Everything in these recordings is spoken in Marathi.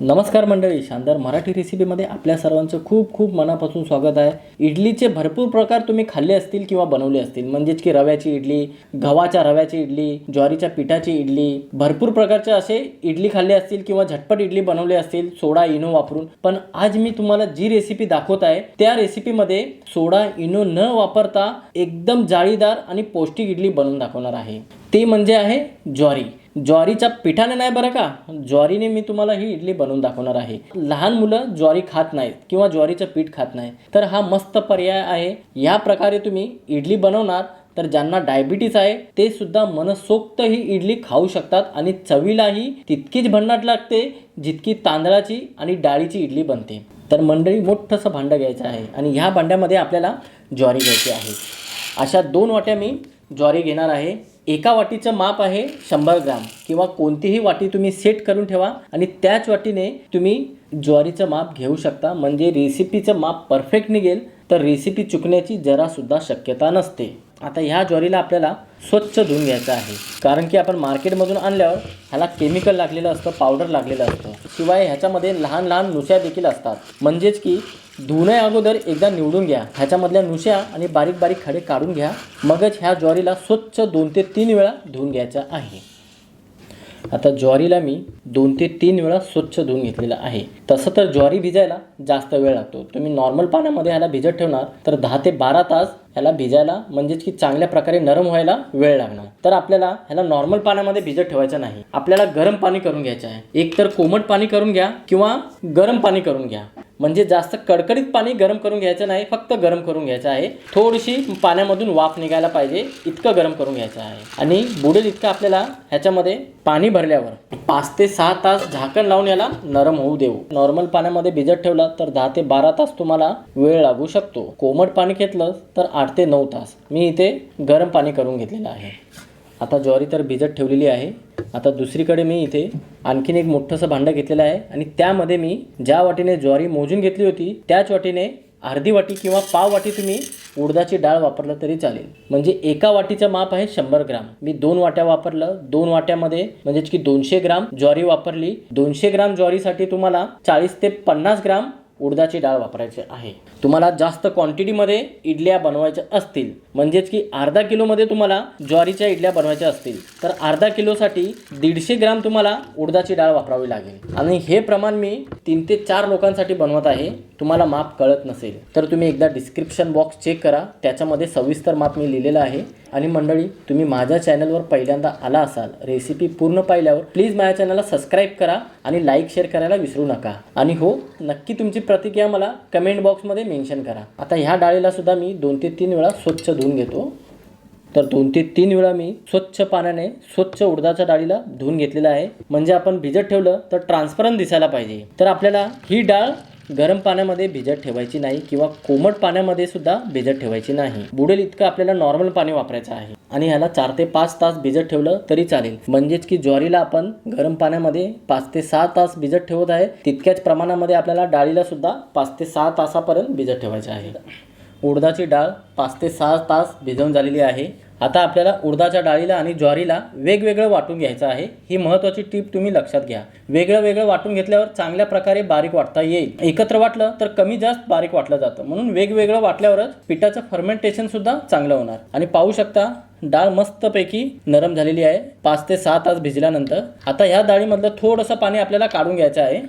नमस्कार मंडळी शानदार मराठी रेसिपीमध्ये आपल्या सर्वांचं खूप खूप मनापासून स्वागत आहे. इडलीचे भरपूर प्रकार तुम्ही खाल्ले असतील किंवा बनवले असतील. म्हणजेच की रव्याची इडली गव्हाच्या रव्याची इडली ज्वारीच्या पिठाची इडली भरपूर प्रकारचे असे इडली खाल्ले असतील किंवा झटपट इडली बनवले असतील सोडा इनो वापरून. पण आज मी तुम्हाला जी रेसिपी दाखवत आहे त्या रेसिपीमध्ये सोडा इनो न वापरता एकदम जाळीदार आणि पौष्टिक इडली बनवून दाखवणार आहे. ते म्हणजे आहे ज्वारी. ज्वारीच्या पिठाने नाही बरं का? ज्वारीने मी तुम्हाला ही इडली बनवून दाखवणार आहे. लहान मुलं ज्वारी खात नाहीत किंवा ज्वारीचं पीठ खात नाही. तर हा मस्त पर्याय आहे. या प्रकारे तुम्ही इडली बनवणार तर ज्यांना डायबिटीस आहे ते सुद्धा मनसोक्त ही इडली खाऊ शकतात आणि चवीलाही तितकीच भन्नाट लागते जितकी तांदळाची आणि डाळीची इडली बनते. तर मंडळी मोठंसं भांडं घ्यायचं आहे आणि ह्या भांड्यामध्ये आपल्याला ज्वारी घ्यायची आहे. अशा दोन वाट्या मी ज्वारी घेणार आहे. एका वाटीचं माप आहे शंभर ग्राम किंवा कोणतीही वाटी तुम्ही सेट करून ठेवा आणि त्याच वाटीने तुम्ही ज्वारीचं माप घेऊ शकता. म्हणजे रेसिपीचं माप परफेक्ट निघेल तर रेसिपी चुकण्याची जरासुद्धा शक्यता नसते. आता ह्या ज्वारीला आपल्याला स्वच्छ धुवून घ्यायचं आहे. कारण की आपण मार्केटमधून आणल्यावर ह्याला केमिकल लागलेलं असतं पावडर लागलेलं असतं. शिवाय ह्याच्यामध्ये लहान लहान नुस्या देखील असतात. म्हणजेच की धुण्या अगोदर एकदा निवडून घ्या. ह्याच्यामधल्या नुस्या आणि बारीक बारीक खडे काढून घ्या. मगच ह्या ज्वारीला स्वच्छ दोन ते तीन वेळा धुवून घ्यायचं आहे. आता ज्वारीला मी दोन ते तीन वेळा स्वच्छ धुवून घेतलेलं आहे. तसं तर ज्वारी भिजायला जास्त वेळ लागतो. तुम्ही नॉर्मल पाण्यामध्ये ह्याला भिजत ठेवणार तर दहा ते बारा तास ह्याला भिजायला म्हणजेच की चांगल्या प्रकारे नरम व्हायला वेळ लागणार. तर आपल्याला ह्याला नॉर्मल पाण्यामध्ये भिजत ठेवायचं नाही. आपल्याला गरम पाणी करून घ्यायचं आहे. एक तर कोमट पाणी करून घ्या किंवा गरम पाणी करून घ्या. म्हणजे जास्त कडकडीत पाणी गरम करून घ्यायचं नाही फक्त गरम करून घ्यायचं आहे. थोडीशी पाण्यामधून वाफ निघायला पाहिजे इतकं गरम करून घ्यायचं आहे. आणि बुडेल इतकं आपल्याला ह्याच्यामध्ये पाणी भरल्यावर पाच ते सहा तास झाकण लावून याला नरम होऊ देऊ. नॉर्मल पाण्यामध्ये भिजत ठेवला तर दहा ते बारा तास तुम्हाला वेळ लागू शकतो. कोमट पाणी घेतलं तर आठ ते नऊ तास. मी इथे गरम पाणी करून घेतलेलं आहे. आता ज्वारी तर भिजत ठेवलेली आहे. आता दुसरीकडे मी इथे आणखीन एक मोठंसं भांडं घेतलेलं आहे आणि त्यामध्ये मी ज्या वाटीने ज्वारी मोजून घेतली होती त्याच वाटीने अर्धी वाटी किंवा पाव वाटी तुम्ही उडदाची डाळ वापरलं तरी चालेल. म्हणजे एका वाटीचं माप आहे शंभर ग्राम. मी दोन वाट्या वापरलं. दोन वाट्यामध्ये म्हणजेच की दोनशे ग्राम ज्वारी वापरली. दोनशे ग्राम ज्वारीसाठी तुम्हाला चाळीस ते पन्नास ग्राम उडदाची डाळ वापरायची आहे. तुम्हाला जास्त क्वांटिटीमध्ये इडल्या बनवायच्या असतील. म्हणजेच की अर्धा किलोमध्ये तुम्हाला ज्वारीच्या इडल्या बनवायच्या असतील. तर अर्धा किलोसाठी दीडशे ग्राम तुम्हाला उडदाची डाळ वापरावी लागेल. आणि हे प्रमाण मी तीन ते चार लोकांसाठी बनवत आहे. तुम्हाला माप कळत नसेल तर तुम्ही एकदा डिस्क्रिप्शन बॉक्स चेक करा. त्याच्यामध्ये सविस्तर माप मी लिहिलेलं आहे. आणि मंडळी तुम्ही माझ्या चॅनलवर पहिल्यांदा आला असाल रेसिपी पूर्ण पाहिल्यावर प्लीज माझ्या चॅनलला सबस्क्राईब करा आणि लाईक शेअर करायला विसरू नका. आणि हो नक्की तुमची प्रतिक्रिया मला कमेंट बॉक्समध्ये मेन्शन करा. आता ह्या डाळीला सुद्धा मी दोन ते तीन वेळा स्वच्छ धुवून घेतो. तर दोन ते तीन वेळा मी स्वच्छ पाण्याने स्वच्छ उडदाच्या डाळीला धुवून घेतलेलं आहे. म्हणजे आपण भिजत ठेवलं तर ट्रान्सपरंट दिसायला पाहिजे. तर आपल्याला ही डाळ गरम पाण्यामध्ये भिजत ठेवायची नाही किंवा कोमट पाण्यामध्ये सुद्धा भिजत ठेवायची नाही. बुडेल इतकं आपल्याला नॉर्मल पाणी वापरायचं आहे. आणि ह्याला चार ते पाच तास भिजत ठेवलं तरी चालेल. म्हणजेच की ज्वारीला आपण गरम पाण्यामध्ये पाच ते सहा तास भिजत ठेवत आहे. तितक्याच प्रमाणामध्ये आपल्याला डाळीला सुद्धा पाच ते सहा तासापर्यंत भिजत ठेवायचं आहे. उडदाची डाळ पाच ते सहा तास भिजवून झालेली आहे. आता आपल्याला उडदाच्या डाळीला आणि ज्वारीला वेगवेगळं वाटून घ्यायचं आहे. ही महत्त्वाची टीप तुम्ही लक्षात घ्या. वेगळं वेगळं वाटून घेतल्यावर चांगल्या प्रकारे बारीक वाटता येईल. एकत्र वाटलं तर कमी जास्त बारीक वाटलं जातं. म्हणून वेगवेगळं वाटल्यावरच पिठाचं फर्मेंटेशन सुद्धा चांगलं होणार. आणि पाहू शकता डाळ मस्तपैकी नरम झालेली आहे. पाच ते सहा तास भिजल्यानंतर. आता ह्या डाळीमधलं थोडंसं पाणी आपल्याला काढून घ्यायचं आहे.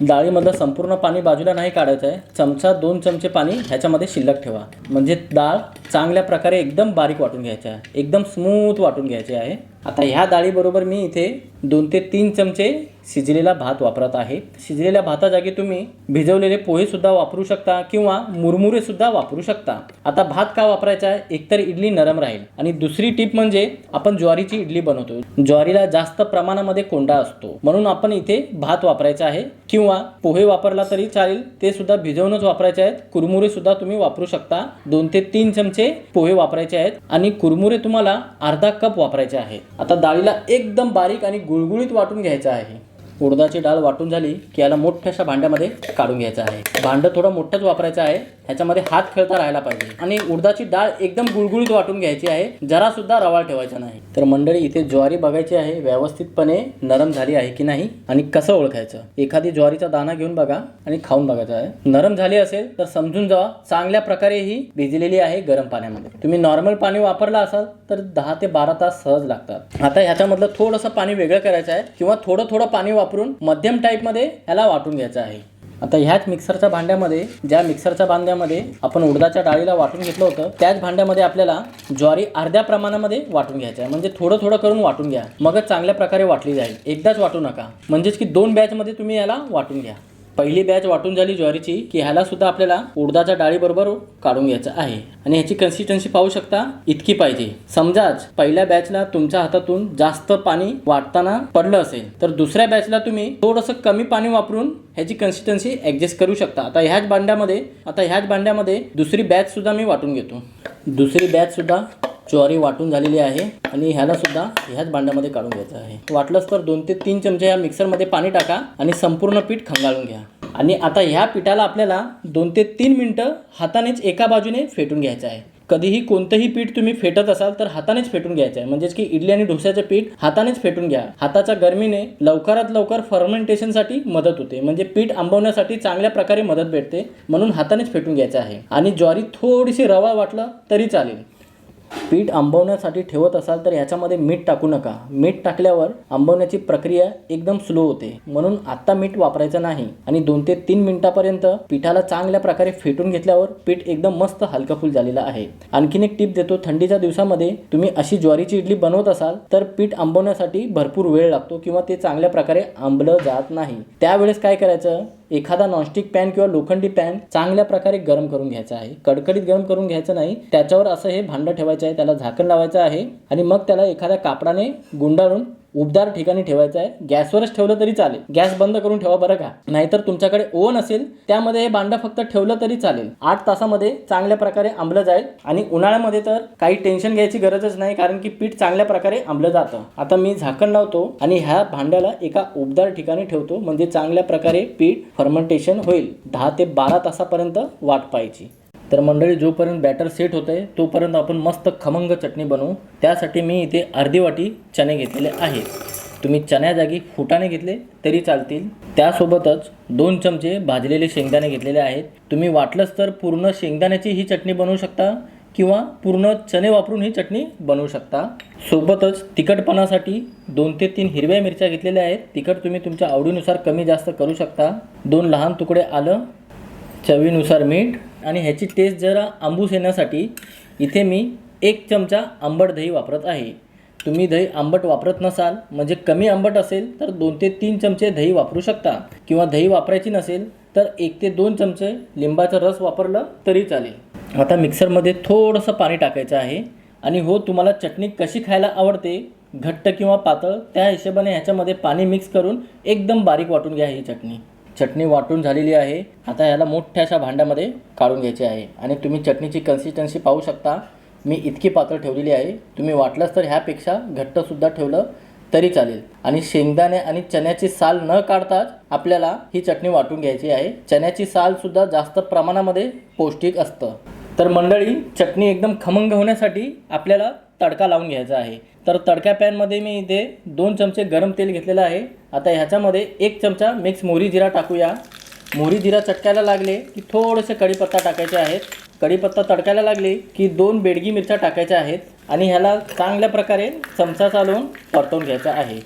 डाळीमधलं संपूर्ण पाणी बाजूला नाही काढायचं आहे. चमचा दोन चमचे पाणी ह्याच्यामध्ये शिल्लक ठेवा. म्हणजे डाळ चांगल्या प्रकारे एकदम बारीक वाटून घ्यायची आहे. एकदम स्मूथ वाटून घ्यायची आहे. आता ह्या डाळीबरोबर मी इथे दोन ते तीन चमचे शिजलेला भात वापरत आहे. शिजलेल्या भाताजागी तुम्ही भिजवलेले पोहेसुद्धा वापरू शकता किंवा मुरमुरेसुद्धा वापरू शकता. आता भात का वापरायचा? आहे एकतर इडली नरम राहील. आणि दुसरी टीप म्हणजे आपण ज्वारीची इडली बनवतो. ज्वारीला जास्त प्रमाणामध्ये कोंडा असतो. म्हणून आपण इथे भात वापरायचा आहे किंवा पोहे वापरला तरी चालेल. ते सुद्धा भिजवूनच वापरायचे आहेत. कुरमुरे सुद्धा तुम्ही वापरू शकता. दोन ते तीन चमचे पोहे वापरायचे आहेत. आणि कुरमुरे तुम्हाला अर्धा कप वापरायचे आहेत आता डाळीला एकदम बारीक आणि गुळगुळीत वाटून घ्यायचं आहे. उडदाची डाळ वाटून झाली की याला मोठ्याशा भांड्यामध्ये काढून घ्यायचं आहे. भांडं थोडं मोठंच वापरायचं आहे. ह्याच्यामध्ये हात खेळता राहायला पाहिजे. आणि उडदाची डाळ एकदम गुळगुळीत वाटून घ्यायची आहे. जरा सुद्धा रवाळ ठेवायचा नाही. तर मंडळी इथे ज्वारी बघायची आहे. व्यवस्थितपणे नरम झाली आहे की नाही? आणि कसं ओळखायचं? एखादी ज्वारीचा दाना घेऊन बघा आणि खाऊन बघायचा आहे. नरम झाली असेल तर समजून जावा. चांगल्या प्रकारे ही भिजलेली आहे गरम पाण्यामध्ये. तुम्ही नॉर्मल पाणी वापरला असाल तर दहा ते बारा तास सहज लागतात. आता ह्याच्यामधलं थोडंसं पाणी वेगळं करायचं आहे. किंवा थोडं थोडं पाणी वापरून मध्यम टाईपमध्ये ह्याला वाटून घ्यायचं आहे. आता ह्याच मिक्सरच्या भांड्यामध्ये ज्या मिक्सरच्या भांड्यामध्ये आपण उडदाच्या डाळीला वाटून घेतलं होतं त्याच भांड्यामध्ये आपल्याला ज्वारी अर्ध्या प्रमाणामध्ये वाटून घ्यायचं आहे. म्हणजे थोडं थोडं करून वाटून घ्या. मगच चांगल्या प्रकारे वाटली जाईल. एकदाच वाटू नका. म्हणजेच की दोन बॅचमध्ये तुम्ही याला वाटून घ्या. पहिली बॅच वाटून झाली ज्वारीची की ह्याला सुद्धा आपल्याला उडदाच्या डाळीबरोबर काढून घ्यायचं आहे. आणि ह्याची कन्सिस्टन्सी पाहू शकता इतकी पाहिजे. समजाच पहिल्या बॅचला तुमच्या हातातून जास्त पाणी वाटताना पडलं असेल तर दुसऱ्या बॅचला तुम्ही थोडंसं कमी पाणी वापरून ह्याची कन्सिस्टन्सी ॲडजस्ट करू शकता. आता ह्याच भांड्यामध्ये आता ह्याच भांड्यामध्ये दुसरी बॅच सुद्धा मी वाटून घेतो. दुसरी बॅच सुद्धा ज्वारी वाटून झालेली आहे आणि ह्याला सुद्धा ह्याच भांड्यामध्ये काढून घ्यायचं आहे. वाटलंच तर दोन ते तीन चमचे या मिक्सरमध्ये पाणी टाका आणि संपूर्ण पीठ खंगाळून घ्या. आणि आता ह्या पिठाला आपल्याला दोन ते तीन मिनटं हातानेच एका बाजूने फेटून घ्यायचं आहे. कधीही कोणतंही पीठ तुम्ही फेटत असाल तर हातानेच फेटून घ्यायचं आहे. म्हणजेच की इडली आणि डोस्याचं पीठ हातानेच फेटून घ्या. हाताच्या गरमीने लवकरात लवकर फर्मेंटेशनसाठी मदत होते. म्हणजे पीठ आंबवण्यासाठी चांगल्या प्रकारे मदत भेटते. म्हणून हातानेच फेटून घ्यायचं आहे. आणि ज्वारी थोडीशी रवा वाटलं तरी चालेल. पीठ आंबवण्यासाठी ठेवत असाल तर ह्याच्यामध्ये मीठ टाकू नका. मीठ टाकल्यावर आंबवण्याची प्रक्रिया एकदम स्लो होते. म्हणून आत्ता मीठ वापरायचं नाही. आणि दोन ते तीन मिनिटापर्यंत पिठाला चांगल्या प्रकारे फेटून घेतल्यावर पीठ एकदम मस्त हलकफुल झालेलं आहे. आणखीन एक टिप देतो. थंडीच्या दिवसामध्ये तुम्ही अशी ज्वारीची इडली बनवत असाल तर पीठ आंबवण्यासाठी भरपूर वेळ लागतो किंवा ते चांगल्या प्रकारे आंबलं जात नाही. त्यावेळेस काय करायचं? एखादा नॉनस्टिक पॅन किंवा लोखंडी पॅन चांगल्या प्रकारे गरम करून घ्यायचा आहे. कडकडीत गरम करून घ्यायचं नाही. त्याच्यावर असं हे भांडं ठेवायचं आहे त्याला झाकण लावायचं आहे आणि मग त्याला एखाद्या कापडाने गुंडाळून उबदार ठिकाणी ठेवायचं आहे. गॅसवरच ठेवलं तरी चालेल. गॅस बंद करून ठेवा बरं का. नाहीतर तुमच्याकडे ओव्हन असेल त्यामध्ये हे भांडं फक्त ठेवलं तरी चालेल. आठ तासामध्ये चांगल्या प्रकारे आंबलं जाईल आणि उन्हाळ्यामध्ये तर काही टेन्शन घ्यायची गरजच नाही कारण की पीठ चांगल्या प्रकारे आंबलं जातं. आता मी झाकण लावतो आणि ह्या भांड्याला एका उबदार ठिकाणी ठेवतो म्हणजे चांगल्या प्रकारे पीठ फर्मेंटेशन होईल. दहा ते बारा तासापर्यंत वाट पाहायची. तर मंडळी जोपर्यंत बॅटर सेट होत आहे तोपर्यंत आपण मस्त खमंग चटणी बनवू. त्यासाठी मी इथे अर्धी वाटी चणे घेतलेले आहे तुम्ही चण्याजागी फुटाणे घेतले तरी चालतील. त्यासोबतच दोन चमचे भाजलेले शेंगदाणे घेतलेले आहेत. तुम्ही वाटलंच तर पूर्ण शेंगदाण्याची ही चटणी बनवू शकता किंवा पूर्ण चणे वापरून ही चटणी बनवू शकता. सोबतच तिखटपणासाठी दोन ते तीन हिरव्या मिरच्या घेतलेल्या आहेत. तिखट तुम्ही तुमच्या आवडीनुसार कमी जास्त करू शकता. दोन लहान तुकडे आलं चवीनुसार मीठ आणि ह्याची टेस्ट जरा आंबूस येण्यासाठी इथे मी एक चमचा आंबट दही वापरत आहे. तुम्ही दही आंबट वापरत नसाल म्हणजे कमी आंबट असेल तर दोन ते तीन चमचे दही वापरू शकता. किंवा दही वापरायची नसेल तर एक ते दोन चमचे लिंबाचा रस वापरलं तरी चालेल. आता मिक्सरमध्ये थोडंसं पाणी टाकायचं आहे आणि हो तुम्हाला चटणी कशी खायला आवडते घट्ट किंवा पातळ त्या हिशोबाने ह्याच्यामध्ये पाणी मिक्स करून एकदम बारीक वाटून घ्या ही चटणी. चटणी वाटून झालेली आहे. आता याला मोठ्याशा भांड्यामध्ये काढून घ्यायचे आहे. आणि तुम्ही चटणीची कन्सिस्टन्सी पाहू शकता. मी इतकी पातळ ठेवलेली आहे. तुम्ही वाटलंच तर ह्यापेक्षा घट्टसुद्धा ठेवलं तरी चालेल. आणि शेंगदाणे आणि चण्याची साल न काढताच आपल्याला ही चटणी वाटून घ्यायची आहे. चण्याची सालसुद्धा जास्त प्रमाणामध्ये पौष्टिक असतं. तर मंडळी चटणी एकदम खमंग होण्यासाठी आपल्याला तडका लावून घ्यायचा आहे. तर तडक्या पॅनमध्ये मी इथे दोन चमचे गरम तेल घेतलेलं आहे. आता ह्याच्यामध्ये एक चमचा मिक्स मोहरी जिरा टाकूया. मोहरी जिरा चटकायला लागले की थोडेसे कढीपत्ता टाकायचे आहेत. कढीपत्ता तडकायला लागले की दोन बेडगी मिरच्या टाकायच्या आहेत आणि ह्याला चांगल्या प्रकारे चमचा चालवून परतवून घ्यायचा आहे.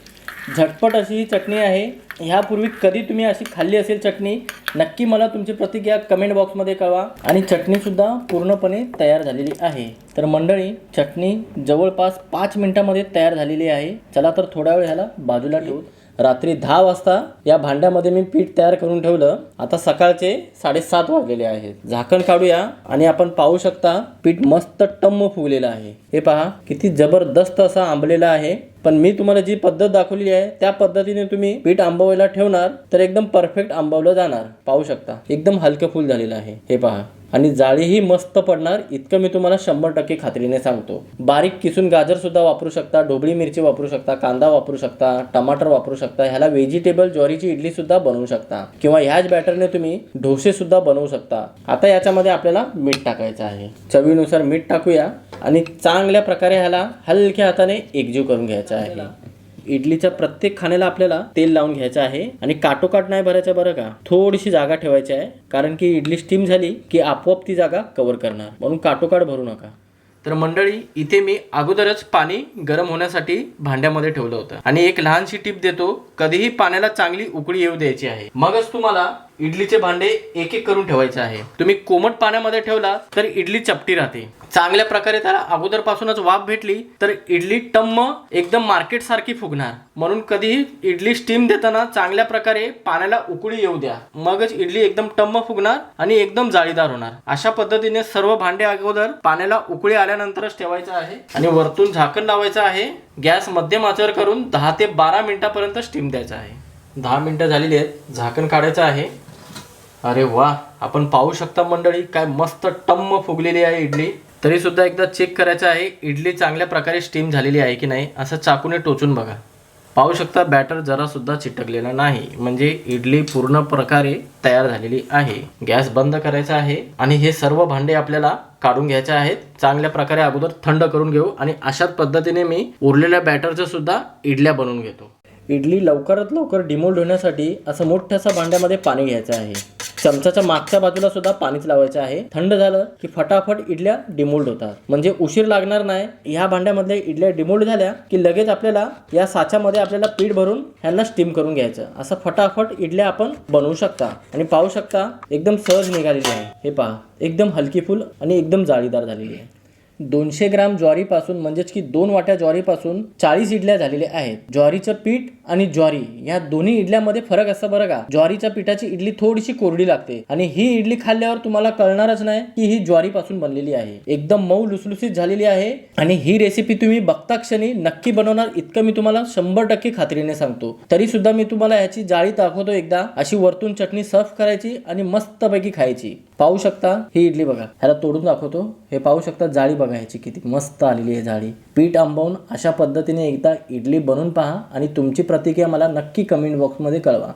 झटपट अशी ही चटणी आहे. ह्यापूर्वी कधी तुम्ही अशी खाल्ली असेल चटणी नक्की मला तुमची प्रतिक्रिया कमेंट बॉक्समध्ये कळवा. आणि चटणीसुद्धा पूर्णपणे तयार झालेली आहे. तर मंडळी चटणी जवळपास पाच मिनिटामध्ये तयार झालेली आहे. चला तर थोडा वेळ ह्याला बाजूला ठेवू. रात्री दहा वाजता या भांड्यामध्ये मी पीठ तयार करून ठेवलं. आता सकाळचे साडेसात वाजलेले आहेत. झाकण काढूया आणि आपण पाहू शकता पीठ मस्त टम्म फुगलेलं आहे. हे पहा किती जबरदस्त असं आंबलेलं आहे. पण मी तुम्हाला जी पद्धत दाखवली आहे त्या पद्धतीने तुम्ही पीठ आंबवायला ठेवणार तर एकदम परफेक्ट आंबवलं जाणार. पाहू शकता. एकदम हलकं फुल झालेलं आहे. हे पहा. आणि जाळीही मस्त पडणार इतकं मी तुम्हाला शंभर टक्के खात्रीने सांगतो. बारीक किसून गाजर सुद्धा वापरू शकता ढोबळी मिरची वापरू शकता कांदा वापरू शकता टमाटर वापरू शकता ह्याला व्हेजिटेबल ज्वारीची इडली सुद्धा बनवू शकता. किंवा ह्याच बॅटरने तुम्ही डोसे सुद्धा बनवू शकता. आता याच्यामध्ये आपल्याला मीठ टाकायचं आहे. चवीनुसार मीठ टाकूया. आणि चांगल्या प्रकारे ह्याला हलक्या हाताने एकजीव करून घ्यायचा आहे. इडलीच्या प्रत्येक खाण्याला आपल्याला तेल लावून घ्यायचं आहे. आणि काटोकाट नाही भरायचं बरं का? थोडीशी जागा ठेवायची आहे. कारण की इडली स्टीम झाली की आपोआप ती जागा कव्हर करणार. म्हणून काटोकाट भरू नका. तर मंडळी इथे मी अगोदरच पाणी गरम होण्यासाठी भांड्यामध्ये ठेवलं होतं. आणि एक लहानशी टीप देतो कधीही पाण्याला चांगली उकळी येऊ द्यायची आहे. मगच तुम्हाला इडलीचे भांडे एक एक करून ठेवायचे आहे. तुम्ही कोमट पाण्यामध्ये ठेवला तर इडली चपटी राहते. चांगल्या प्रकारे त्याला अगोदरपासूनच वाफ भेटली तर इडली टम्म एकदम मार्केट सारखी फुगणार. म्हणून कधीही इडली स्टीम देताना चांगल्या प्रकारे पाण्याला उकळी येऊ द्या. मगच इडली एकदम टम्म फुगणार आणि एकदम जाळीदार होणार. अशा पद्धतीने सर्व भांडे अगोदर पाण्याला उकळी आल्यानंतरच ठेवायचं आहे आणि वरतून झाकण लावायचं आहे. गॅस मध्यम आचर करून दहा ते बारा मिनिटापर्यंत स्टीम द्यायचं आहे. दहा मिनिटं झालेली आहेत. झाकण काढायचं आहे. अरे वा आपण पाहू शकता मंडळी काय मस्त टम्म फुगलेली आहे इडली. तरी सुद्धा एकदा चेक करायचं आहे इडली चांगल्या प्रकारे स्टीम झालेली आहे की नाही असं चाकूने टोचून बघा. पाहू शकता बॅटर जरा सुद्धा चिटकलेला नाही म्हणजे इडली पूर्ण प्रकारे तयार झालेली आहे. गॅस बंद करायचा आहे आणि हे सर्व भांडे आपल्याला काढून घ्यायचे आहेत. चांगल्या प्रकारे अगोदर थंड करून घेऊ आणि अशाच पद्धतीने मी उरलेल्या बॅटरच्या सुद्धा इडल्या बनवून घेतो. इडली लवकरात लवकर डिमोल्ड होण्यासाठी असं मोठ्याशा भांड्यामध्ये पाणी घ्यायचं आहे. चमचाच्या मागच्या बाजूला सुद्धा पाणीच लावायचं आहे. थंड झालं की फटाफट इडल्या डिमोल्ड होतात. म्हणजे उशीर लागणार नाही. ह्या भांड्यामधल्या इडल्या डिमोल्ड झाल्या की लगेच आपल्याला या साच्यामध्ये आपल्याला पीठ भरून ह्यांना स्टीम करून घ्यायचं. असं फटाफट इडल्या आपण बनवू शकता. आणि पाहू शकता एकदम सहज निघालेली आहे. हे पहा एकदम हलकी फुल आणि एकदम जाळीदार झालेली आहे. दोनशे ग्राम ज्वारीपासून म्हणजेच की दोन वाट्या ज्वारीपासून चाळीस इडल्या झालेल्या आहेत. ज्वारीचं पीठ आणि ज्वारी या दोन्ही इडल्यामध्ये फरक असं बरं का ज्वारीच्या पिठाची इडली थोडीशी कोरडी लागते आणि ही इडली खाल्ल्यावर तुम्हाला कळणारच नाही की ही ज्वारीपासून बनलेली आहे. एकदम मऊ लुसलुसीत झालेली आहे आणि ही रेसिपी तुम्ही बघता क्षणी नक्की बनवणार इतकं मी तुम्हाला शंभर टक्के खात्रीने सांगतो. तरी सुद्धा मी तुम्हाला ह्याची जाळी दाखवतो एकदा अशी वरतून चटणी सर्व करायची आणि मस्तपैकी खायची. पाहू शकता ही इडली बघा. ह्याला तोडून दाखवतो. हे पाहू शकता जाळी बघा ह्याची किती मस्त आलेली आहे जाळी. पीठ आंबवून अशा पद्धतीने एकदा इडली बनवून पहा आणि तुमची प्रतिक्रिया मला नक्की कमेंट बॉक्समध्ये कळवा.